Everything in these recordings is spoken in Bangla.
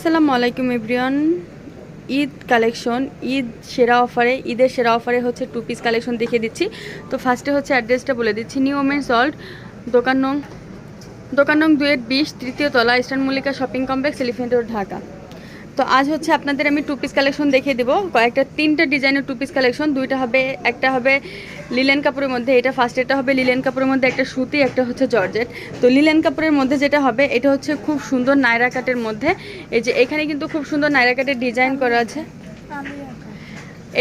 আসসালামু আলাইকুম এভরিওয়ান। ঈদ কালেকশন, ঈদ সেরা অফারে, ঈদের সেরা অফারে হচ্ছে টু পিস কালেকশন দেখিয়ে দিচ্ছি। তো ফার্স্টে হচ্ছে অ্যাড্রেসটা বলে দিচ্ছি নিউ ওমেন সল্ট দোকান নং দোকান নং দুয়ের বিশ, তৃতীয় তলা, eastern Mallika shopping complex elephant road Dhaka. তো আজ হচ্ছে আপনাদের আমি টু পিস কালেকশন দেখিয়ে দেবো। কয়েকটা, তিনটা ডিজাইনের টু পিস কালেকশন, দুইটা হবে, একটা হবে লিলেন কাপড়ের মধ্যে, এটা ফার্স্ট এটা হবে লিলেন কাপড়ের মধ্যে একটা সুতি, একটা হচ্ছে জর্জেট। তো লিলেন কাপড়ের মধ্যে যেটা হবে, এটা হচ্ছে খুব সুন্দর নায়রা কাটের মধ্যে। এই যে এখানে কিন্তু খুব সুন্দর নায়রা কাটের ডিজাইন করা আছে।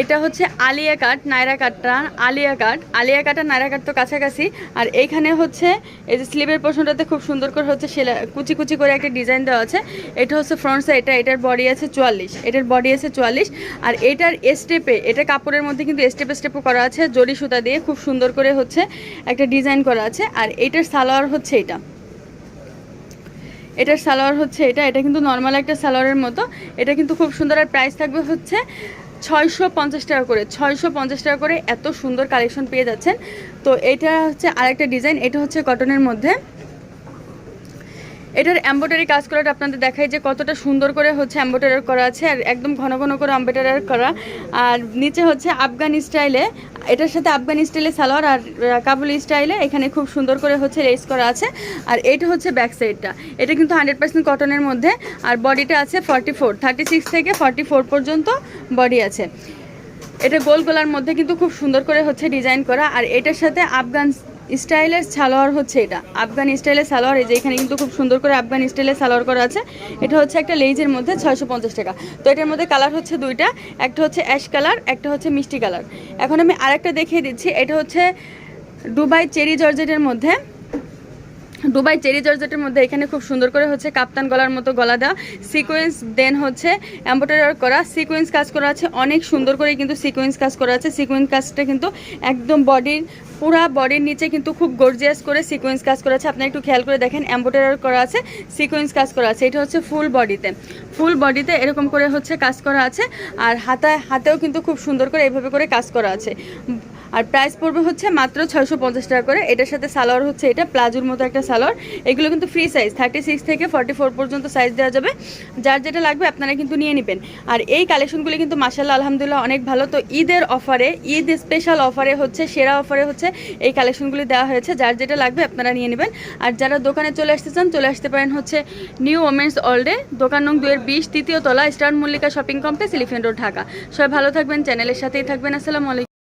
এটা হচ্ছে আলিয়া কাট নায়রা কাটটা আলিয়া আলিয়া কাট আর নায়রা কাট তো কাছাকাছি। আর এইখানে হচ্ছে, এই যে স্লিভের পোর্শনটাতে খুব সুন্দর করে হচ্ছে সেলা কুচি কুচি করে একটা ডিজাইন দেওয়া আছে। এটা হচ্ছে ফ্রন্ট সাইড, এটা, এটার বডি আছে চুয়াল্লিশ। এটার বডি আছে চুয়াল্লিশ। আর এটার স্টেপে এটা কাপড়ের মধ্যে কিন্তু স্টেপ স্টেপও করা আছে, জরি সুতা দিয়ে খুব সুন্দর করে হচ্ছে একটা ডিজাইন করা আছে। আর এটার সালোয়ার হচ্ছে এটা। এটার সালোয়ার হচ্ছে এটা। এটা কিন্তু নর্মাল একটা সালোয়ারের মতো। এটা কিন্তু খুব সুন্দর আর প্রাইস থাকবে হচ্ছে ছয়শো পঞ্চাশ টাকা করে, ছয়শো পঞ্চাশ টাকা করে এত সুন্দর কালেকশন পেয়ে যাচ্ছেন। তো এটা হচ্ছে আরেকটা ডিজাইন এটা হচ্ছে কটনের মধ্যে। এটার এম্ব্রয়ডারি কাজ করাটা আপনাদের দেখাই যে কতটা সুন্দর করে হচ্ছে এম্ব্রয়ডারি করা আছে আর একদম ঘন ঘন করে এম্ব্রয়ডারি করা। আর নিচে হচ্ছে আফগান স্টাইলে এটার সাথে আফগান স্টাইলে সালোয়ার আর কাবুলি স্টাইলে এখানে খুব সুন্দর করে হচ্ছে লেস করা আছে। আর এটা হচ্ছে ব্যাক সাইডটা এটা কিন্তু হান্ড্রেড পার্সেন্ট কটনের মধ্যে। আর বডিটা আছে ফর্টি ফোর থার্টি সিক্স থেকে ফর্টি ফোর পর্যন্ত বডি আছে। এটা গোল গোলার মধ্যে কিন্তু খুব সুন্দর করে হচ্ছে ডিজাইন করা। আর এটার সাথে আফগান স্টাইলের সালোয়ার হচ্ছে এটা। আফগান স্টাইলের সালোয়ার, এই যে এখানে কিন্তু খুব সুন্দর করে আফগান স্টাইলের সালোয়ার করা আছে। এটা হচ্ছে একটা লেজের মধ্যে ছয়শো পঞ্চাশ টাকা। তো এটার মধ্যে কালার হচ্ছে দুইটা, একটা হচ্ছে অ্যাশ কালার, একটা হচ্ছে মিষ্টি কালার। এখন আমি আরেকটা দেখিয়ে দিচ্ছি, এটা হচ্ছে দুবাই চেরি জর্জেটের মধ্যে। দুবাই চেরি জর্জেটের মধ্যে এখানে খুব সুন্দর করে হচ্ছে কাপ্তান গলার মতো গলা দেওয়া সিকোয়েন্স দেন হচ্ছে এম্ব্রয়ডারি করা। সিকোয়েন্স কাজ করা আছে, অনেক সুন্দর করে কিন্তু সিকোয়েন্স কাজ করা আছে। সিকোয়েন্স কাজটা কিন্তু একদম বডির পুরা বডির নিচে কিন্তু খুব গর্জিয়াস করে সিকোয়েন্স কাজ করা আছে। আপনি একটু খেয়াল করে দেখেন এম্ব্রয়ডারি করা আছে সিকোয়েন্স কাজ করা আছে। এটা হচ্ছে ফুল বডিতে ফুল বডিতে এরকম করে হচ্ছে কাজ করা আছে। আর হাতায় হাতেও কিন্তু খুব সুন্দর করে এইভাবে করে কাজ করা আছে। আর প্রাইস পড়বে হচ্ছে মাত্র ছয়শো পঞ্চাশ টাকা করে। এটার সাথে সালোয়ার হচ্ছে এটা, প্লাজোর মতো একটা সালোয়ার, এগুলো কিন্তু ফ্রি সাইজ থার্টি সিক্স থেকে ফর্টি ফোর পর্যন্ত সাইজ দেওয়া যাবে। যার যেটা লাগবে আপনারা কিন্তু নিয়ে নেবেন। আর এই কালেকশনগুলি কিন্তু মাসাল্লাহ আলহামদুলিল্লাহ অনেক ভালো। তো ঈদের অফারে ঈদ স্পেশাল অফারে হচ্ছে, সেরা অফারে হচ্ছে এই কালেকশনগুলি দেওয়া হয়েছে। যার যেটা লাগবে আপনারা নিয়ে নেবেন। আর যারা দোকানে চলে আসতে চান, চলে আসতে পারেন হচ্ছে নিউ ওমেন্স অলডে দোকান নং দুয়ের বিশ, তৃতীয় তলা, star Mallika shopping complex elephant road Dhaka. সবাই ভালো থাকবেন চ্যানেলের সাথেই থাকবেন। আসসালামু আলাইকুম।